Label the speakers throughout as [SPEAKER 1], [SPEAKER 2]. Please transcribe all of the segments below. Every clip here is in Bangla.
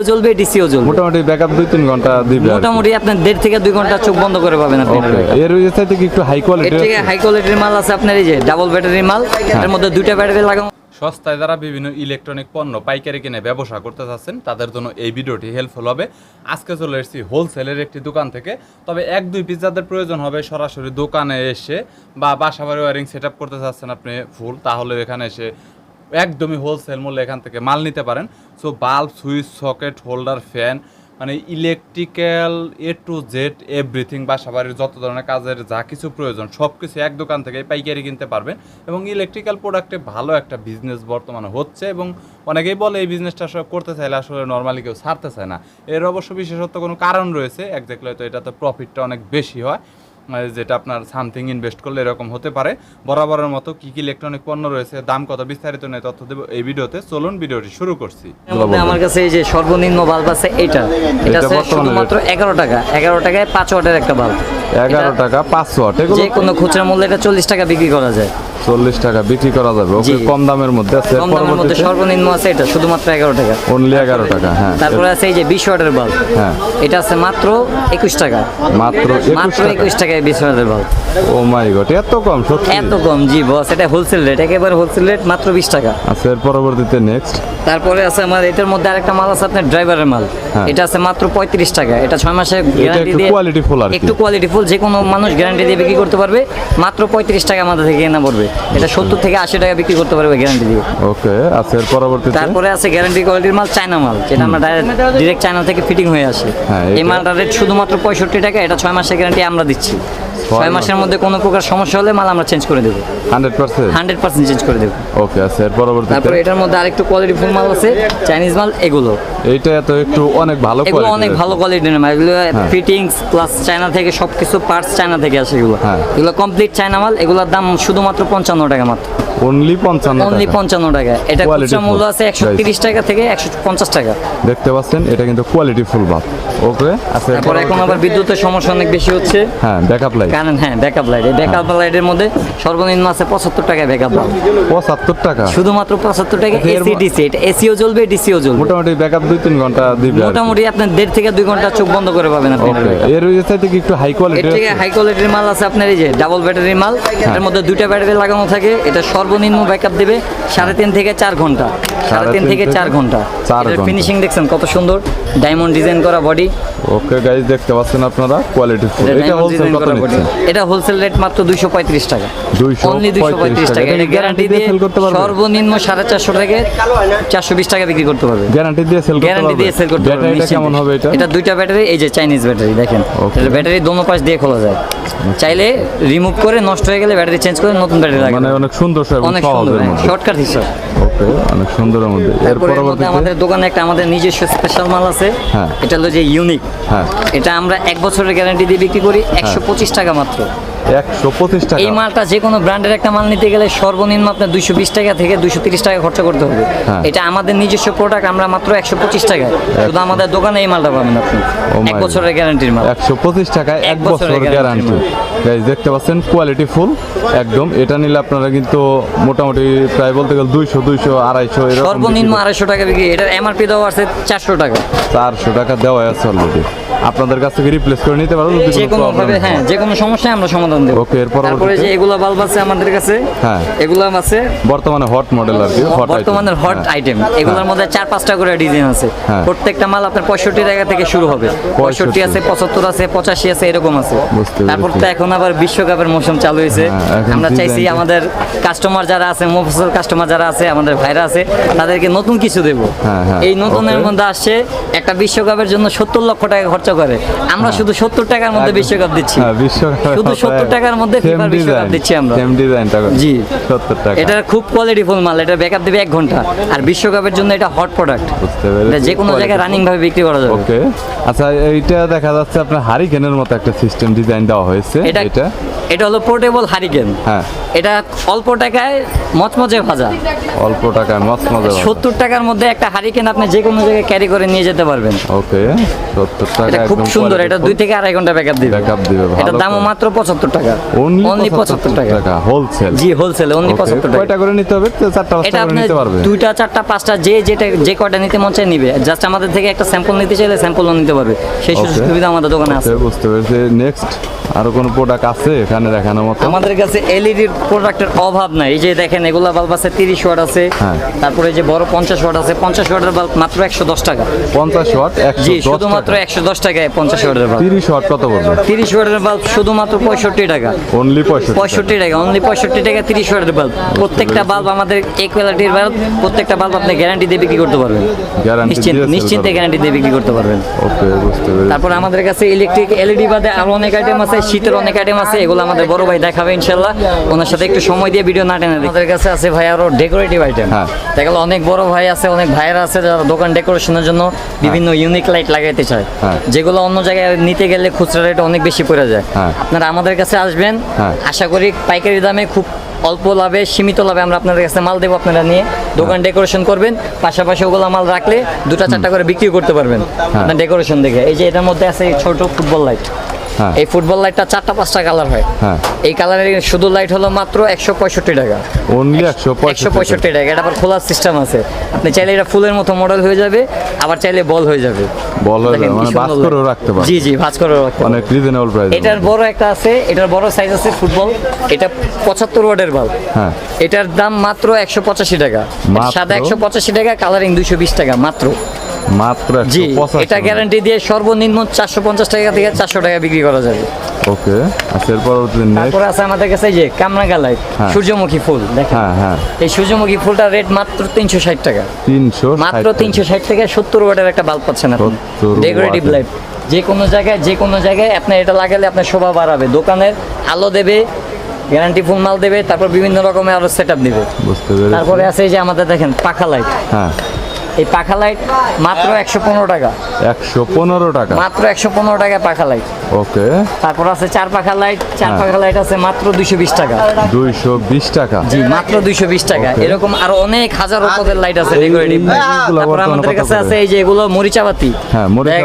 [SPEAKER 1] জ্বলবে ডিসিও জ্বলবে।
[SPEAKER 2] মোটামুটি ব্যাকআপ দুই তিন ঘণ্টা দিবে
[SPEAKER 1] মোটামুটি আপনার দেড় থেকে দুই ঘণ্টা চোখ বন্ধ করে পাবেন আপনি।
[SPEAKER 2] এর কি একটু হাই কোয়ালিটি
[SPEAKER 1] থেকে হাই কোয়ালিটির মাল আছে আপনার এই যে ডাবল ব্যাটারি মাল। এর মধ্যে দুইটা ব্যাটারি লাগানো।
[SPEAKER 3] সস্তায় যারা বিভিন্ন ইলেকট্রনিক পণ্য পাইকারি কিনে ব্যবসা করতে চাচ্ছেন তাদের জন্য এই ভিডিওটি হেল্পফুল হবে। আজকে চলে এসেছি হোলসেলের একটি দোকান থেকে। তবে এক দুই পিস যাদের প্রয়োজন হবে সরাসরি দোকানে এসে বা বাসা বাড়ি ওয়ারিং সেট আপ করতে চাচ্ছেন আপনি ফুল তাহলে এখানে এসে একদমই হোলসেল মূল্যে এখান থেকে মাল নিতে পারেন। So bulb switch socket holder fan মানে electrical A to Z everything বাসা বাড়ির যত ধরনের কাজের যা কিছু প্রয়োজন সব কিছু এক দোকান থেকে পাইকারি কিনতে পারবেন। এবং ইলেকট্রিক্যাল প্রোডাক্টে ভালো একটা বিজনেস বর্তমানে হচ্ছে এবং অনেকেই বলে এই বিজনেসটা আসলে করতে চাইলে আসলে নর্মালি কেউ ছাড়তে চায় না। এর অবশ্য বিশেষত্ব কোনো কারণ রয়েছে একজাক্টলি হয়তো এটাতে প্রফিটটা অনেক বেশি হয়। যেটা আপনার সামথিং ইনভেস্ট করলে এরকম হতে পারে। বরাবরের মতো কি কি ইলেকট্রনিক পণ্য রয়েছে দাম কত বিস্তারিত নিয়ে তথ্য দেবো এই ভিডিওতে। চলুন ভিডিওটি শুরু করছি।
[SPEAKER 1] আমার কাছে এই যে সর্বনিম্ন বাল্ব আছে এটা। এটা শুধুমাত্র এগারো টাকা। এগারো টাকায় পাঁচ ওয়াটের একটা বাল্ব
[SPEAKER 2] এগারো টাকা পাঁচ ওয়াট।
[SPEAKER 1] যে কোনো খুচরা মূল্যে এটা চল্লিশ টাকা বিক্রি করা যায়।
[SPEAKER 2] চল্লিশ টাকা বিক্রি করা যাবে। ওকে কম দামের মধ্যে আছে।
[SPEAKER 1] কম দামের মধ্যে সর্বনিম্ন আছে এটা শুধুমাত্র এগারো টাকা।
[SPEAKER 2] অনলি এগারো টাকা হ্যাঁ।
[SPEAKER 1] তারপরে আছে এই যে বিশ ওয়াটের বাল্ব।
[SPEAKER 2] হ্যাঁ।
[SPEAKER 1] এটা আছে মাত্র একুশ টাকা।
[SPEAKER 2] মাত্র
[SPEAKER 1] মাত্র একুশ টাকায় বিশ ওয়াটের বাল্ব।
[SPEAKER 2] ও মাই গড এত কম সত্যি।
[SPEAKER 1] এত কম জি বস এটা হোলসেল রেট একেবারে হোলসেল রেট মাত্র বিশ টাকা।
[SPEAKER 2] আচ্ছা এর পরবর্তীতে নেক্সট
[SPEAKER 1] তারপরে আছে আমার এটার মধ্যে আরেকটা মাল আছে আপনার ড্রাইভারের মাল।
[SPEAKER 2] হ্যাঁ।
[SPEAKER 1] এটা আছে মাত্র পঁয়ত্রিশ টাকা। এটা ছয় মাসের গ্যারান্টি দিয়ে
[SPEAKER 2] full আর
[SPEAKER 1] একটু কোয়ালিটি ফুল যে কোনো মানুষ গ্যারান্টি দিয়ে বিক্রি করতে পারবে। মাত্র পঁয়ত্রিশ টাকা আমাদের থেকে কেনা পড়বে। এটা সত্তর থেকে আশি টাকা বিক্রি করতে পারবে গ্যারান্টি দিয়ে।
[SPEAKER 2] ওকে আচ্ছা এর পরবর্তীতে?
[SPEAKER 1] তারপরে আছে গ্যারান্টি কোয়ালিটির মাল চায়না মাল যেটা আমরা ডিরেক্ট চায়না থেকে ফিটিং হয়ে আসে।
[SPEAKER 2] হ্যাঁ,
[SPEAKER 1] এই মালটার রেট শুধুমাত্র পঁয়ষট্টি টাকা এটা ছয় মাসের গ্যারান্টি আমরা দিচ্ছি। ছয় মাসের মধ্যে কোনো প্রকার সমস্যা হলে মাল আমরা চেঞ্জ করে দেবো।
[SPEAKER 2] Hundred percent?
[SPEAKER 1] Hundred percent change করে দেবো।
[SPEAKER 2] ওকে আচ্ছা এর পরবর্তীতে?
[SPEAKER 1] তারপরে এটার মধ্যে আরেকটু কোয়ালিটি ফুল মাল আছে চাইনিজ মাল এগুলো।
[SPEAKER 2] এইটা তো একটু অনেক ভালো
[SPEAKER 1] এগুলো অনেক ভালো কোয়ালিটির মাল এগুলো ফিটিংস প্লাস চায়না থেকে সব কিছু পার্টস চায়না থেকে আসে এগুলো।
[SPEAKER 2] হ্যাঁ।
[SPEAKER 1] এগুলো কমপ্লিট চায়না মাল এগুলোর দাম শুধুমাত্র পঞ্চান্ন টাকা মাত্র।
[SPEAKER 2] অনলি পঞ্চান্ন
[SPEAKER 1] অনলি পঞ্চান্ন টাকা। এটা খুচরা মূল্য আছে একশো. তিরিশ টাকা থেকে একশো পঞ্চাশ টাকা।
[SPEAKER 2] দেখতে পাচ্ছেন এটা কিন্তু কোয়ালিটি ফুল ভাব ওকে আচ্ছা
[SPEAKER 1] তারপর এখন আবার বিদ্যুতের সমস্যা অনেক বেশি হচ্ছে।
[SPEAKER 2] হ্যাঁ ব্যাকআপ লাইট
[SPEAKER 1] কারণ হ্যাঁ ব্যাকআপ লাইট এই ব্যাকআপ লাইটের মধ্যে সর্বনিম্ন আছে পঁচাত্তর টাকা ব্যাকআপ লাইট
[SPEAKER 2] পঁচাত্তর টাকা।
[SPEAKER 1] শুধুমাত্র পঁচাত্তর টাকা এসি ডিসি এটা এসিও জ্বলবে ডিসিও জ্বলবে।
[SPEAKER 2] মোটামুটি ব্যাকআপ দুই তিন ঘণ্টা দিবে
[SPEAKER 1] মোটামুটি আপনার দেড় থেকে দুই ঘণ্টা চোখ বন্ধ করে পাবেন আপনি।
[SPEAKER 2] এর কি একটু হাই কোয়ালিটি
[SPEAKER 1] থেকে হাই কোয়ালিটির মাল আছে আপনার এই যে ডাবল ব্যাটারির মাল।
[SPEAKER 2] হ্যাঁ।
[SPEAKER 1] এর মধ্যে দুইটা ব্যাটারি লাগানো থাকে। এটা সর্বনিম্ন ব্যাকআপ দেবে সাড়ে তিন থেকে চার ঘণ্টা। সাড়ে তিন থেকে চার
[SPEAKER 2] ঘণ্টা।
[SPEAKER 1] ফিনিশিং দেখছেন কত সুন্দর। ডায়মন্ড ডিজাইন করা বডি
[SPEAKER 2] ওকে গাইজ দেখতে পাচ্ছেন আপনারা কোয়ালিটি ফুল এটা হোলসেল কত নিচ্ছেন
[SPEAKER 1] এটা হোলসেল রেট মাত্র দুইশো পঁয়ত্রিশ টাকা।
[SPEAKER 2] 235
[SPEAKER 1] অনলি দুইশো পঁয়ত্রিশ টাকা।
[SPEAKER 2] এটা
[SPEAKER 1] এটা গ্যারান্টি দিয়ে
[SPEAKER 2] sell করতে পারবে?
[SPEAKER 1] সর্বনিম্ন সাড়ে চারশো থেকে চারশো বিশ টাকা বিক্রি করতে পারবে।
[SPEAKER 2] গ্যারান্টি দিয়ে সেল করতে পারবে?
[SPEAKER 1] গ্যারান্টি দিয়ে সেল করতে পারবে নিশ্চিন্তে।
[SPEAKER 2] কেমন হবে এটা?
[SPEAKER 1] এটা দুইটা ব্যাটারি এই যে চাইনিজ ব্যাটারি দেখেন. এটা ব্যাটারি দোনো পাশ দিয়ে খোলা যায়। চাইলে রিমুভ করে নষ্ট হয়ে গেলে ব্যাটারি চেঞ্জ করে নতুন ব্যাটারি
[SPEAKER 2] লাগে
[SPEAKER 1] মানে
[SPEAKER 2] অনেক সুন্দর এবং
[SPEAKER 1] অনেক সুন্দর শর্টকাট হিসাব।
[SPEAKER 2] ওকে অনেক সুন্দরের মধ্যে। এর পরবর্তীতে
[SPEAKER 1] আমাদের দোকানে একটা আমাদের নিজস্ব স্পেশাল মাল আছে।
[SPEAKER 2] হ্যাঁ।
[SPEAKER 1] এটা হলো যে ইউনিক
[SPEAKER 2] হ্যাঁ।
[SPEAKER 1] এটা আমরা এক বছরের গ্যারান্টি দিয়ে বিক্রি করি একশো পঁচিশ টাকা মাত্র।
[SPEAKER 2] একশো পঁচিশ টাকা।
[SPEAKER 1] এই মালটা যে কোনো ব্র্যান্ডের একটা মাল নিতে গেলে সর্বনিম্ন আপনার দুইশো বিশ টাকা থেকে দুইশো তিরিশ টাকা খরচা করতে হবে।
[SPEAKER 2] হ্যাঁ।
[SPEAKER 1] এটা আমাদের নিজস্ব প্রোডাক্ট আমরা মাত্র একশো পঁচিশ টাকা শুধু আমাদের দোকানে এই মালটা পাবেন আপনি। এক বছরের গ্যারান্টির মাল।
[SPEAKER 2] একশো পঁচিশ টাকায় এক
[SPEAKER 1] বছরের
[SPEAKER 2] বছর গ্যারান্টি দেখতে পাচ্ছেন কোয়ালিটি ফুল একদম। এটা নিলে আপনারা কিন্তু মোটামুটি প্রায় বলতে গেলে দুইশো দুইশো আড়াইশো এরকম
[SPEAKER 1] সর্বনিম্ন আড়াইশো টাকা বিক্রি। এটার এমআরপি দেওয়া আছে চারশো টাকা।
[SPEAKER 2] চারশো টাকা দেওয়া আছে অলরেডি আপনাদের কাছ থেকে রিপ্লেস করে নিতে যদি
[SPEAKER 1] যে কোনো ভাবে
[SPEAKER 2] হ্যাঁ
[SPEAKER 1] যে কোনো সমস্যায় আমরা সমাধান দেবো
[SPEAKER 2] Okay, এর পরবর্তীতে?
[SPEAKER 1] তারপরে যে এগুলা বাল্ব আছে আমাদের কাছে
[SPEAKER 2] হ্যাঁ।
[SPEAKER 1] এগুলো আছে
[SPEAKER 2] বর্তমানে হট মডেল আর কি
[SPEAKER 1] বর্তমানের
[SPEAKER 2] item।
[SPEAKER 1] হট। আইটেম এগুলোর মধ্যে চার পাঁচটা করে ডিজাইন আছে
[SPEAKER 2] হ্যাঁ।
[SPEAKER 1] প্রত্যেকটা মাল আপনার পঁয়ষট্টি টাকা থেকে শুরু হবে পঁয়ষট্টি আছে পঁচাত্তর আছে পঁচাশি আছে এরকম আছে তারপর তো এখন আবার বিশ্বকাপের মৌসুম চালু হয়েছে
[SPEAKER 2] হ্যাঁ,
[SPEAKER 1] আমরা চাইছি আমাদের কাস্টমার যারা আছে মফসল কাস্টমার যারা আছে আমাদের ভাইরা আছে তাদেরকে নতুন কিছু দেব
[SPEAKER 2] হ্যাঁ,
[SPEAKER 1] এই নতুনের. মধ্যে আসছে একটা বিশ্বকাপের জন্য সত্তর লক্ষ টাকা খরচা করে। আমরা শুধু সত্তর টাকার মধ্যে বিশ্বকাপ দিচ্ছি।
[SPEAKER 2] হ্যাঁ
[SPEAKER 1] শুধু 70 টাকার মধ্যে FIFA বিশ্বকাপ দিচ্ছি আমরা। জি।
[SPEAKER 2] সত্তর টাকা।
[SPEAKER 1] এটার খুব কোয়ালিটি ফুল মাল এটা ব্যাকআপ দেবে এক ঘণ্টা। আর বিশ্বকাপের জন্য এটা হট প্রোডাক্ট যে কোনো জায়গায় রানিং ভাবে বিক্রি করা যাবে।
[SPEAKER 2] ওকে আচ্ছা এইটা দেখা যাচ্ছে আপনার হারিকেনের মতো একটা সিস্টেম ডিজাইন দেওয়া হয়েছে।
[SPEAKER 1] এটা
[SPEAKER 2] এটা?
[SPEAKER 1] এটা হলো পোর্টেবল হারিকেন
[SPEAKER 2] হ্যাঁ।
[SPEAKER 1] এটা অল্প টাকায় মচমচে ভাজা।
[SPEAKER 2] অল্প টাকায় মাছ মজা
[SPEAKER 1] সত্তর টাকার মধ্যে একটা হারিকেন আপনি যে কোনো জায়গায় ক্যারি করে নিয়ে যেতে পারবেন।
[SPEAKER 2] ওকে সত্তর টাকা
[SPEAKER 1] এটা খুব সুন্দর এটা দুই থেকে আড়াই ঘণ্টা ব্যাকআপ দিবে।
[SPEAKER 2] ব্যাকআপ দিবে, ভালো
[SPEAKER 1] এটা দামও মাত্র পঁচাত্তর টাকা।
[SPEAKER 2] অনলি
[SPEAKER 1] অনলি পঁচাত্তর টাকা।
[SPEAKER 2] হোলসেল
[SPEAKER 1] জি হোলসেল অনলি পঁচাত্তর টাকা।
[SPEAKER 2] কয়টা করে নিতে হবে? তো চারটা পাঁচটা করে নিতে পারবে।
[SPEAKER 1] দুইটা চারটা পাঁচটা যে যেটা যে কয়টা নিতে মন চায় নিবে। জাস্ট আমাদের থেকে একটা স্যাম্পল নিতে চাইলে স্যাম্পলও নিতে পারবে। সেই সুযোগ সুবিধা আমাদের দোকানে আছে।
[SPEAKER 2] বুঝতে পেরেছি। নেক্সট আরও কোনো প্রোডাক্ট আছে এখানে দেখানোর মতো?
[SPEAKER 1] আমাদের কাছে এলইডির প্রোডাক্টের অভাব নাই। এই যে দেখেন এগুলা বাল্ব আছে তিরিশ ওয়াট আছে।
[SPEAKER 2] হ্যাঁ।
[SPEAKER 1] তারপরে যে বড় পঞ্চাশ ওয়াট আছে পঞ্চাশ ওয়াটের বাল্ব মাত্র একশো দশ টাকা।
[SPEAKER 2] পঞ্চাশ ওয়াট একশো
[SPEAKER 1] জি
[SPEAKER 2] দশ
[SPEAKER 1] শুধুমাত্র
[SPEAKER 2] টাকা।
[SPEAKER 1] একশো দশ টাকায় পঞ্চাশ ওয়াটের বাল্ব
[SPEAKER 2] তিরিশ ওয়াট কত পড়বে?
[SPEAKER 1] তিরিশ ওয়াটের বাল্ব শুধুমাত্র পঁয়ষট্টি টাকা।
[SPEAKER 2] অনলি পঁয়ষট্টি
[SPEAKER 1] পঁয়ষট্টি টাকা অনলি পঁয়ষট্টি টাকা তিরিশ ওয়াটের বাল্ব প্রত্যেকটা বাল্ব আমাদের এক কোয়ালিটির বাল্ব প্রত্যেকটা বাল্ব আপনি গ্যারান্টি দিয়ে বিক্রি করতে পারবেন।
[SPEAKER 2] দিয়ে
[SPEAKER 1] নিশ্চিন্তে গ্যারান্টি দিয়ে বিক্রি করতে পারবেন।
[SPEAKER 2] ওকে বুঝতে পেরেছি।
[SPEAKER 1] তারপর আমাদের কাছে ইলেকট্রিক এলইডি বাদে আরও অনেক আইটেম আছে শীতের অনেক আইটেম আছে এগুলো আমাদের বড় ভাই দেখাবে ইনশাল্লাহ। ওনার সাথে একটু সময় দিয়ে ভিডিও না টেনে আমাদের কাছে আছে ভাই আরও ডেকোরেটিভ আইটেম
[SPEAKER 2] হ্যাঁ।
[SPEAKER 1] দেখা গেলো অনেক বড় ভাই আছে অনেক ভাইয়েরা আছে যারা দোকান ডেকোরেশনের জন্য বিভিন্ন ইউনিক লাইট লাগাইতে চায়।
[SPEAKER 2] হ্যাঁ।
[SPEAKER 1] যেগুলো অন্য জায়গায় নিতে গেলে খুচরা রেট অনেক বেশি পড়ে যায়।
[SPEAKER 2] হ্যাঁ।
[SPEAKER 1] আপনারা আমাদের কাছে আসবেন।
[SPEAKER 2] হ্যাঁ।
[SPEAKER 1] আশা করি পাইকারি দামে খুব অল্প লাভে সীমিত লাভে আমরা আপনাদের কাছে মাল দেবো আপনারা নিয়ে দোকান ডেকোরেশন করবেন। পাশাপাশি ওগুলো মাল রাখলে দুটা চারটা করে বিক্রি করতে পারবেন। আপনার ডেকোরেশন দেখে। এই যে এটার মধ্যে আছে ছোট ফুটবল লাইট
[SPEAKER 2] হ্যাঁ
[SPEAKER 1] এই ফুটবল লাইটটা চারটা পাঁচটা কালার হয়।
[SPEAKER 2] হ্যাঁ।
[SPEAKER 1] এই কালারের শুধু লাইট হলো মাত্র একশো পঁয়ষট্টি টাকা।
[SPEAKER 2] অনলি একশো
[SPEAKER 1] পঁয়ষট্টি টাকা। এটা আবার খোলার সিস্টেম আছে। আপনি চাইলে এটা ফুলের মতো মডেল হয়ে যাবে আবার চাইলে বল হয়ে যাবে।
[SPEAKER 2] বল হয়ে যাবে, মানে করেও রাখতে
[SPEAKER 1] জি জি ভাজ করে রাখতে।
[SPEAKER 2] অনেক রিজনেবল প্রাইস
[SPEAKER 1] এটার বড় একটা আছে এটার বড় সাইজ আছে ফুটবল এটা পঁচাত্তর ওয়াটের বাল্ব
[SPEAKER 2] হ্যাঁ।
[SPEAKER 1] এটার দাম মাত্র একশো পঁচাশি টাকা। সাদা একশো পঁচাশি টাকা কালারিং দুইশো বিশ টাকা মাত্র।
[SPEAKER 2] মাত্র
[SPEAKER 1] জি এটা গ্যারান্টি দিয়ে সর্বনিম্ন চারশো পঞ্চাশ টাকা থেকে চারশো টাকা বিক্রি করা যাবে।
[SPEAKER 2] ওকে আচ্ছা
[SPEAKER 1] তারপরে আছে আমাদের কাছে যে
[SPEAKER 2] হ্যাঁ।
[SPEAKER 1] সূর্যমুখী ফুল দেখেন।
[SPEAKER 2] হ্যাঁ হ্যাঁ।
[SPEAKER 1] এই সূর্যমুখী ফুলটার রেট মাত্র তিনশো ষাট টাকা।
[SPEAKER 2] তিনশো
[SPEAKER 1] মাত্র তিনশো ষাট সত্তর ওয়াটের একটা বাল্ব পাচ্ছেন আপনি।
[SPEAKER 2] 70
[SPEAKER 1] ডেকোরেটিভ লাইট যে কোনো জায়গায় যে কোনো জায়গায় আপনি এটা লাগালে আপনার শোভা বাড়াবে। দোকানের আলো দেবে গ্যারান্টি ফুল মাল দেবে তারপর বিভিন্ন রকমের আরও সেট আপ দিবে তারপরে আছে এই যে আমাদের দেখেন পাখা লাইট
[SPEAKER 2] হ্যাঁ।
[SPEAKER 1] এই পাখা লাইট মাত্র একশো পনেরো টাকা।
[SPEAKER 2] একশো পনেরো টাকা।
[SPEAKER 1] মাত্র একশো পনেরো টাকা পাখা লাইট
[SPEAKER 2] ওকে।
[SPEAKER 1] তারপর আছে চার পাখা লাইট চার
[SPEAKER 2] হ্যাঁ।
[SPEAKER 1] পাখা লাইট আছে মাত্র দুইশো বিশ টাকা।
[SPEAKER 2] দুইশো বিশ টাকা।
[SPEAKER 1] জি মাত্র দুইশো বিশ টাকা। এরকম আরও অনেক হাজারো পদের লাইট আছে ডেকোরেটিভ তারপর আমাদের
[SPEAKER 2] কত
[SPEAKER 1] কাছে আছে এই যে এগুলো মরিচাবাতি।
[SPEAKER 2] হ্যাঁ, মরিচা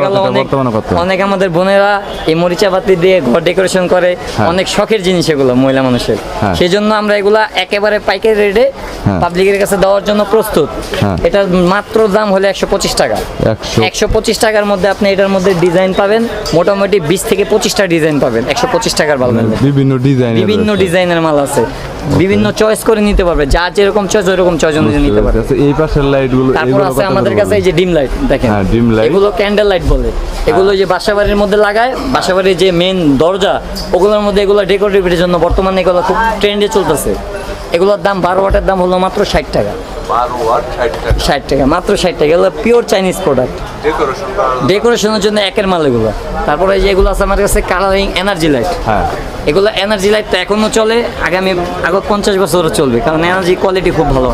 [SPEAKER 1] অনেক আমাদের বোনেরা এই মরিচাবাতি দিয়ে ঘর ডেকোরেশন করে।
[SPEAKER 2] হ্যাঁ।
[SPEAKER 1] অনেক শখের জিনিস এগুলো মহিলা মানুষের। সেই জন্য আমরা এগুলা একেবারে পাইকারি রেটে। পাবলিকের কাছে দেওয়ার জন্য প্রস্তুত। এটা মাত্র দাম হলে একশো পঁচিশ টাকা।
[SPEAKER 2] একশো
[SPEAKER 1] একশো পঁচিশ টাকার মধ্যে আপনি এটার মধ্যে ডিজাইন পাবেন। মোটামুটি বিশ থেকে পঁচিশটা ডিজাইন পাবেন। একশো পঁচিশ টাকার বাল্বের মধ্যে।
[SPEAKER 2] বিভিন্ন ডিজাইন
[SPEAKER 1] বিভিন্ন ডিজাইনের মাল আছে। বিভিন্ন চয়েস করে নিতে পারবে। যার যেরকম চয়েস ওইরকম চয়েস অনুযায়ী নিতে পারবে।
[SPEAKER 2] আচ্ছা, এই পাশের লাইটগুলো
[SPEAKER 1] তারপর আছে আমাদের কাছে এই যে ডিম লাইট দেখেন।
[SPEAKER 2] হ্যাঁ, dim light।
[SPEAKER 1] এগুলো ক্যান্ডেল লাইট বলে। এগুলো যে বাসাবাড়ির মধ্যে লাগায় বাসাবাড়ির যে মেন দরজা ওগুলোর মধ্যে এগুলো ডেকোরেটিভের জন্য বর্তমানে এগুলো খুব ট্রেন্ডে চলতেছে। এগুলোর দাম বারো ওয়াটের দাম হলো মাত্র ষাট টাকা। ষাট টাকা। মাত্র ষাট টাকা। এগুলো পিওর চাইনিজ প্রোডাক্ট ডেকোরেশনের জন্য একের মাল এগুলো। তারপরে এই যে এগুলো আছে আমার কাছে কালারিং এনার্জি লাইট
[SPEAKER 2] হ্যাঁ।
[SPEAKER 1] এগুলো এনার্জি লাইট তো এখনও চলে আগামী আগত পঞ্চাশ বছরও চলবে কারণ এনার্জি কোয়ালিটি খুব ভালো।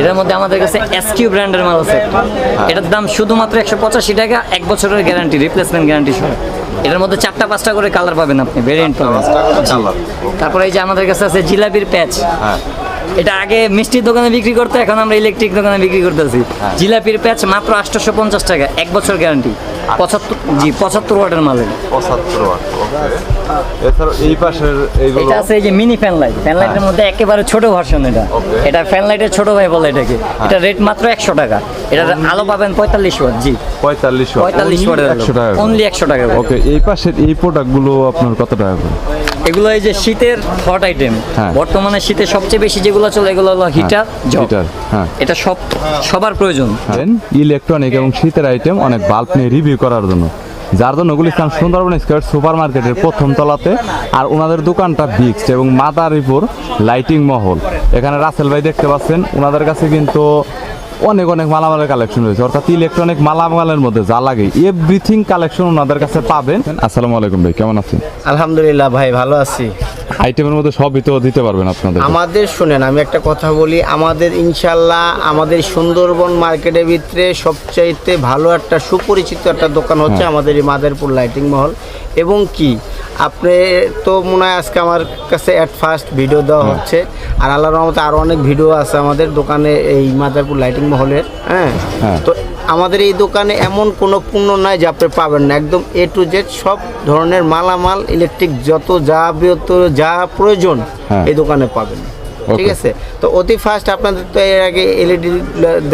[SPEAKER 1] এটার মধ্যে আমাদের কাছে এসকিউ ব্র্যান্ডের মাল আছে এটার দাম শুধুমাত্র একশো পঁচাশি টাকা এক বছরের গ্যারান্টি রিপ্লেসমেন্ট গ্যারান্টি সহ। এটার মধ্যে চারটা পাঁচটা করে কালার পাবেন আপনি ভেরিয়েন্ট পাবেন। তারপরে এই যে আমাদের কাছে আছে জিলাপির প্যাচ
[SPEAKER 2] হ্যাঁ।
[SPEAKER 1] এটা আগে মিষ্টির দোকানে বিক্রি করতে এখন আমরা ইলেকট্রিক দোকানে বিক্রি করতেছি। জিলাপির প্যাচ মাত্র আটশোশো পঞ্চাশ টাকা এক বছর গ্যারান্টি পঁচাত্তর জি পঁচাত্তর ওয়াটের মালের
[SPEAKER 2] পঁচাত্তর ওয়াট এছাড়া এই পাশের
[SPEAKER 1] এটা আছে এই যে মিনি ফ্যান লাইট ফ্যান লাইটের মধ্যে একেবারে ছোট ভার্সন এটা। এটা ফ্যান লাইটের ছোট ভাই বলে এটাকে। এটা রেট মাত্র একশো টাকা। এটার আলো পাবেন পঁয়তাল্লিশ ওয়াট জি।
[SPEAKER 2] পঁয়তাল্লিশ একশো টাকা
[SPEAKER 1] অনলি একশো টাকা
[SPEAKER 2] ওকে এই পাশের এই প্রোডাক্টগুলো আপনার কত টাকা
[SPEAKER 1] এগুলো এই যে শীতের হট আইটেম
[SPEAKER 2] হ্যাঁ।
[SPEAKER 1] বর্তমানে শীতে সবচেয়ে বেশি যেগুলো চলে এগুলো হলো হিটার
[SPEAKER 2] হিটার হ্যাঁ।
[SPEAKER 1] এটা সব সবার প্রয়োজন।
[SPEAKER 2] ইলেকট্রনিক এবং শীতের আইটেম অনেক বাল্ব নিয়ে রিভিউ করার জন্য। যার জন্য গুলিস্তান সুন্দরবন স্কোয়ার সুপার মার্কেটের প্রথম তলাতে। আর ওনাদের দোকানটা বিক্সড এবং মাদারীপুর লাইটিং মহল। এখানে রাসেল ভাই দেখতে পাচ্ছেন ওনাদের কাছে কিন্তু অনেক অনেক মালামালের কালেকশন রয়েছে। অর্থাৎ ইলেকট্রনিক মালামালের মধ্যে যা লাগে এভরিথিং কালেকশন ওনাদের কাছে পাবেন। আসসালামু আলাইকুম ভাই, কেমন আছেন?
[SPEAKER 4] আলহামদুলিল্লাহ ভাই, ভালো আছি।
[SPEAKER 2] আইটেমের মধ্যে সবই তো দিতে পারবেন আপনাদের।
[SPEAKER 4] আমাদের শুনেন আমি একটা কথা বলি আমাদের ইনশাল্লাহ আমাদের সুন্দরবন মার্কেটের ভিতরে সবচাইতে ভালো একটা সুপরিচিত একটা দোকান হচ্ছে আমাদের এই মাদারপুর লাইটিং মহল। এবং কি আপনি তো মনে হয় আজকে আমার কাছে অ্যাট ফার্স্ট ভিডিও দেওয়া হচ্ছে আর আল্লাহর রহমতে আরও অনেক ভিডিও আছে আমাদের দোকানে এই মাদারপুর লাইটিং মহলের হ্যাঁ?
[SPEAKER 2] হ্যাঁ।
[SPEAKER 4] তো আমাদের এই দোকানে এমন কোনো পণ্য নাই যে আপনি পাবেন না। একদম এ টু জেড সব ধরনের মালামাল ইলেকট্রিক যত যা যা প্রয়োজন
[SPEAKER 2] হ্যাঁ।
[SPEAKER 4] এই দোকানে পাবেন। ঠিক আছে? তো অতি ফার্স্ট আপনাদের তো এর আগে এলইডি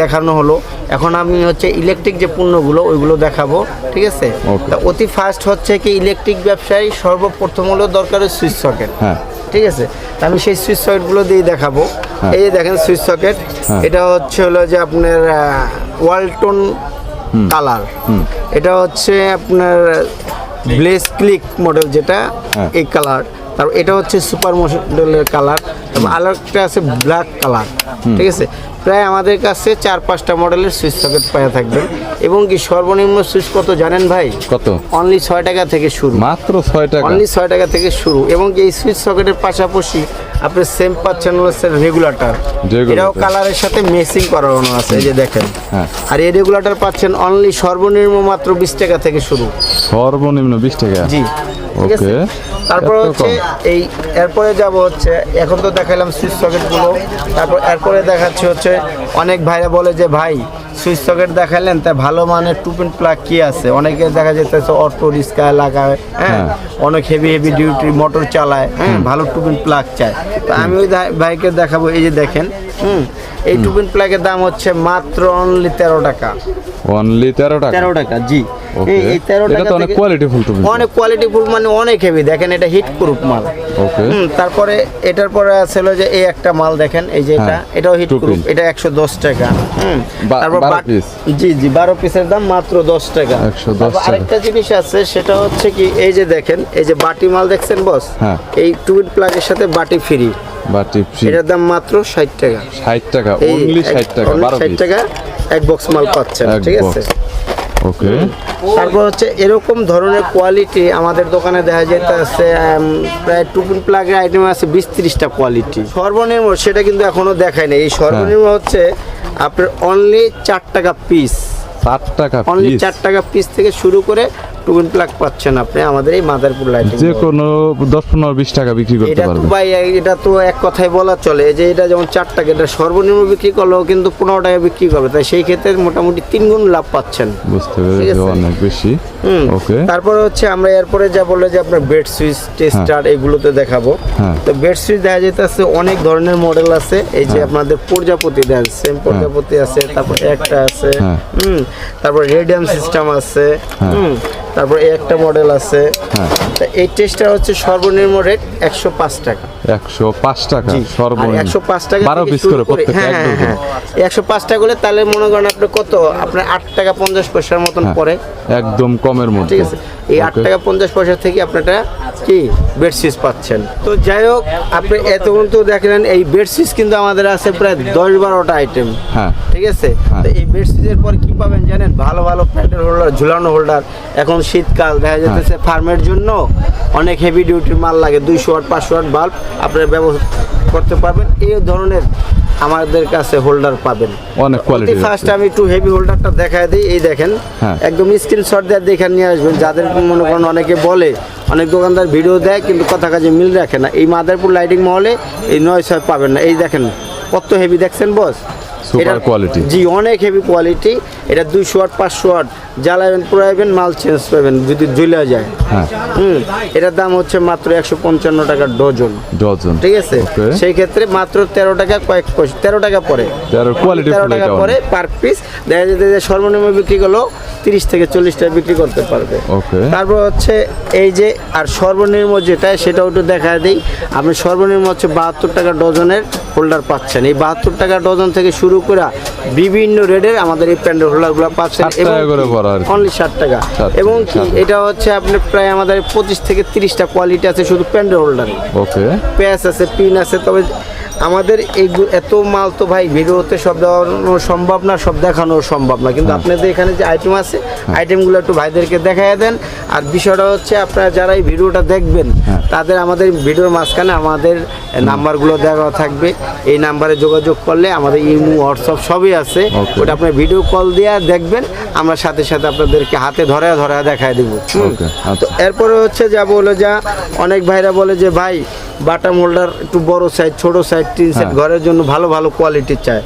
[SPEAKER 4] দেখানো হলো। এখন আমি হচ্ছে ইলেকট্রিক যে পণ্যগুলো ওইগুলো দেখাবো। ঠিক আছে? তা অতি ফার্স্ট হচ্ছে কি ইলেকট্রিক ব্যবসায়ী সর্বপ্রথম হলো দরকার সুইচ সকেট
[SPEAKER 2] হ্যাঁ।
[SPEAKER 4] ঠিক আছে? তা আমি সেই সুইচ সকেটগুলো দিয়ে দেখাবো।
[SPEAKER 2] হ্যাঁ।
[SPEAKER 4] এই যে দেখেন সুইচ সকেট
[SPEAKER 2] হ্যাঁ।
[SPEAKER 4] এটা হচ্ছে হলো যে আপনার ওয়ালটন কালার এটা হচ্ছে আপনার ব্লেস ক্লিক মডেল যেটা
[SPEAKER 2] হ্যাঁ।
[SPEAKER 4] এই কালার তারপর এটা হচ্ছে সুপার মডেলের কালার তারপর আরেকটা আছে ব্ল্যাক কালার ঠিক আছে? প্রায় আমাদের কাছে চার পাঁচটা মডেলের সুইচ সকেট পাওয়া থাকবে। এবং কি সর্বনিম্ন সুইচ কত জানেন ভাই?
[SPEAKER 2] কত?
[SPEAKER 4] অনলি ছয় টাকা থেকে শুরু।
[SPEAKER 2] মাত্র ছয় টাকা।
[SPEAKER 4] অনলি ছয় টাকা থেকে শুরু। এবং এই সুইচ সকেটের পাশাপাশি আপনি সেম পাচ্ছেন হচ্ছে রেগুলেটর। এটাও কালারের সাথে মেসিং করানো আছে এই যে দেখেন।
[SPEAKER 2] হ্যাঁ।
[SPEAKER 4] আর এই রেগুলেটর পাচ্ছেন অনলি সর্বনিম্ন মাত্র বিশ টাকা থেকে শুরু।
[SPEAKER 2] সর্বনিম্ন বিশ টাকা?
[SPEAKER 4] জি
[SPEAKER 2] ওকে।
[SPEAKER 4] তারপর হচ্ছে এই এরপরে যাব হচ্ছে এখন তো দেখালাম সুইচ সকেটগুলো। তারপর এরপরে দেখাচ্ছে হচ্ছে অনেক ভাইরা বলে যে ভাই সুইচ সকেট দেখালেন তা ভালো মানের টুপিন প্লাগ কি আছে? অনেকে দেখা যেতেছে অটো রিক্সা লাগায় হ্যাঁ?
[SPEAKER 2] হ্যাঁ।
[SPEAKER 4] অনেক হেভি হেভি ডিউটি মোটর চালায় হ্যাঁ? ভালো টুপিন প্লাগ চায়। তো আমি ওই ভাইকে দেখাবো এই যে দেখেন হুম? এই টুপিন প্লাগের দাম হচ্ছে মাত্র অনলি তেরো টাকা।
[SPEAKER 2] অনলি তেরো টাকা?
[SPEAKER 4] তেরো টাকা জি। এই- তেরো টাকা
[SPEAKER 2] অনেক কোয়ালিটি ফুল
[SPEAKER 4] অনেক কোয়ালিটি ফুল মানে অনেক হেভি দেখেন এটা হিট প্রুফ মাল।
[SPEAKER 2] ওকে
[SPEAKER 4] তারপরে এটার পরে আছে যে এই একটা মাল দেখেন এই যে এটা
[SPEAKER 2] হ্যাঁ,
[SPEAKER 4] এটাও হিট প্রুফ এটা একশো দশ টাকা। তারপর বাট-। জি জি বারো পিসের দাম মাত্র দশ টাকা।
[SPEAKER 2] 110
[SPEAKER 4] তারপর
[SPEAKER 2] টাকা।
[SPEAKER 4] আরেকটা জিনিস আছে সেটা হচ্ছে কি এই যে দেখেন এই যে বাটি মাল দেখছেন বস?
[SPEAKER 2] হ্যাঁ।
[SPEAKER 4] এই টুইট প্লাগের সাথে বাটি ফ্রি
[SPEAKER 2] বা টিপসি
[SPEAKER 4] এটার দাম মাত্র ষাট টাকা।
[SPEAKER 2] ষাট টাকা। অনলি
[SPEAKER 4] এক-
[SPEAKER 2] ষাট টাকা
[SPEAKER 4] only
[SPEAKER 2] বারো
[SPEAKER 4] 60 টাকা এক বক্স মাল পাচ্ছেন ঠিক আছে?
[SPEAKER 2] ওকে
[SPEAKER 4] তারপর হচ্ছে এরকম ধরনের কোয়ালিটি আমাদের দোকানে দেখা যেতে আছে প্রায় টুপিন প্লাগের আইটেম আছে বিশ ত্রিশটা কোয়ালিটি সর্বনিম্ন সেটা কিন্তু এখনও দেখায় নাই। এই সর্বনিম্ন হচ্ছে আপনার অনলি চার টাকা পিস
[SPEAKER 2] ষাট টাকা
[SPEAKER 4] অনলি
[SPEAKER 2] পিস
[SPEAKER 4] চার টাকা পিস থেকে শুরু করে টুপিন প্লাগ পাচ্ছেন আপনি আমাদের এই মাদারপুর লাইটিং
[SPEAKER 2] যে কোনো দশ পনেরো বিশ টাকা বিক্রি করতে
[SPEAKER 4] এটা তো ভাই এটা তো এক কথায় বলা চলে যে এটা যেমন চার টাকা এটা সর্বনিম্ন বিক্রি করলেও কিন্তু পনেরো টাকা বিক্রি করবে তাই সেই ক্ষেত্রে মোটামুটি তিন গুণ লাভ পাচ্ছেন।
[SPEAKER 2] বুঝতে পেরেছি অনেক বেশি। ওকে
[SPEAKER 4] তারপরে হচ্ছে আমরা এরপরে যা বললে যে আপনার বেড সুইচ টেস্টার এগুলোতে দেখাবো।
[SPEAKER 2] হ্যাঁ।
[SPEAKER 4] তো বেড সুইচ দেখা যেতেছে অনেক ধরনের মডেল আছে এই যে আপনাদের প্রজাপতি দেন সেম প্রজাপতি আছে তারপর একটা আছে
[SPEAKER 2] হ্যাঁ।
[SPEAKER 4] হুম তারপর রেডিয়াম সিস্টেম আছে হুম। তারপর এই একটা মডেল আছে।
[SPEAKER 2] হ্যাঁ।
[SPEAKER 4] এই টেস্টটা হচ্ছে সর্বনিম্ন রেট একশো পাঁচ টাকা।
[SPEAKER 2] একশো পাঁচ টাকা সর্বনিম্ন।
[SPEAKER 4] একশো পাঁচ টাকা
[SPEAKER 2] বারো পিস করে প্রত্যেকটা
[SPEAKER 4] হ্যাঁ হ্যাঁ হ্যাঁ। একশো পাঁচ টাকা হলে তাহলে মনে করেন আপনি কত? আপনার আট টাকা পঞ্চাশ পয়সার মতন
[SPEAKER 2] পরে।
[SPEAKER 4] পড়ে
[SPEAKER 2] একদম কমের মধ্যে।
[SPEAKER 4] ঠিক আছে। এই আট টাকা পঞ্চাশ পয়সা থেকে আপনারা কি বেডশিট পাচ্ছেন? তো যাই হোক আপনি এতক্ষণ তো দেখলেন এই বেডশিট কিন্তু আমাদের আছে প্রায় দশ বারোটা আইটেম
[SPEAKER 2] হ্যাঁ।
[SPEAKER 4] ঠিক আছে?
[SPEAKER 2] হ্যাঁ।
[SPEAKER 4] তো এই বেডশিটের পর কি পাবেন জানেন? ভালো ভালো প্যান্টের হোল্ডার ঝুলানো হোল্ডার এখন শীতকাল দেখা
[SPEAKER 2] হ্যাঁ।
[SPEAKER 4] যাচ্ছে ফার্মের জন্য অনেক হেভি ডিউটির মাল লাগে দুইশো ওয়াট পাঁচশো ওয়াট বাল্ব আপনারা ব্যবহার করতে পারবেন। এই ধরনের আমাদের কাছে হোল্ডার পাবেন।
[SPEAKER 2] অনেক কোয়ালিটি
[SPEAKER 4] ফার্স্ট আমি একটু হেভি হোল্ডারটা দেখায় দিই এই দেখেন।
[SPEAKER 2] হ্যাঁ।
[SPEAKER 4] একদম স্ক্রিনশট দিয়ে দেখে নিয়ে আসবেন। যাদের মনে করেন অনেকে বলে অনেক দোকানদার ভিডিও দেয় কিন্তু কথা কাজে মিল রাখে না। এই মাদারপুর লাইটিং মহলে এই নয় ছয় পাবেন না। এই দেখেন কত হেভি দেখছেন বস সুপার
[SPEAKER 2] কোয়ালিটি
[SPEAKER 4] জি অনেক হেভি কোয়ালিটি এটা দুইশো ওয়াট পাঁচশো ওয়াট জ্বালাবেন পুরাইবেন মাল চেঞ্জ পাবেন যদি জ্বলে যায়।
[SPEAKER 2] হ্যাঁ।
[SPEAKER 4] হুম এটার দাম হচ্ছে মাত্র একশো পঞ্চান্ন টাকা ডজন।
[SPEAKER 2] ডজন।
[SPEAKER 4] ঠিক আছে? সেই ক্ষেত্রে মাত্র তেরো টাকা কয়েক পয়সা তেরো টাকা পরে।
[SPEAKER 2] তেরো
[SPEAKER 4] টাকা পরে পার পিস দেখা যেতে যে সর্বনিম্ন বিক্রি করলেও তিরিশ থেকে চল্লিশ টাকা বিক্রি করতে পারবে. তারপর হচ্ছে এই যে আর সর্বনিম্ন যেটা সেটাও একটু দেখা দিই। আপনি সর্বনিম্ন হচ্ছে বাহাত্তর টাকা ডজনের হোল্ডার পাচ্ছেন। এই বাহাত্তর টাকা ডজন থেকে শুরু করে বিভিন্ন রেটের আমাদের এই প্যান্ডেল হোল্ডারগুলো পাচ্ছেন
[SPEAKER 2] 60 টাকা করে পড়ে
[SPEAKER 4] অনলি ষাট টাকা। এবং কি? এটা হচ্ছে আপনি প্রায় আমাদের পঁচিশ থেকে তিরিশটা কোয়ালিটি আছে শুধু প্যান্ডেল হোল্ডার
[SPEAKER 2] ওকে
[SPEAKER 4] প্যাচ আছে পিন আছে তবে আমাদের এই এত মাল তো ভাই ভিডিওতে সব দেওয়ানো সম্ভব না সব দেখানো সম্ভব না। কিন্তু আপনাদের এখানে যে আইটেম আছে আইটেমগুলো একটু ভাইদেরকে দেখাই দেন। আর বিষয়টা হচ্ছে আপনারা যারা এই ভিডিওটা দেখবেন তাদের আমাদের ভিডিওর মাঝখানে আমাদের নাম্বারগুলো দেওয়া থাকবে। এই নাম্বারে যোগাযোগ করলে আমাদের ইমো হোয়াটসঅ্যাপ সবই আছে। ওটা আপনার ভিডিও কল দিয়ে দেখবেন আমরা সাথে সাথে আপনাদেরকে হাতে ধরে ধরে দেখায় দিব।
[SPEAKER 2] আচ্ছা।
[SPEAKER 4] তো এরপরে হচ্ছে যা বলে যা অনেক ভাইরা বলে যে ভাই বাটাম হোল্ডার একটু বড় সাইজ ছোট সাইজ সেট
[SPEAKER 2] হ্যাঁ।
[SPEAKER 4] ঘরের জন্য ভালো ভালো কোয়ালিটির চায়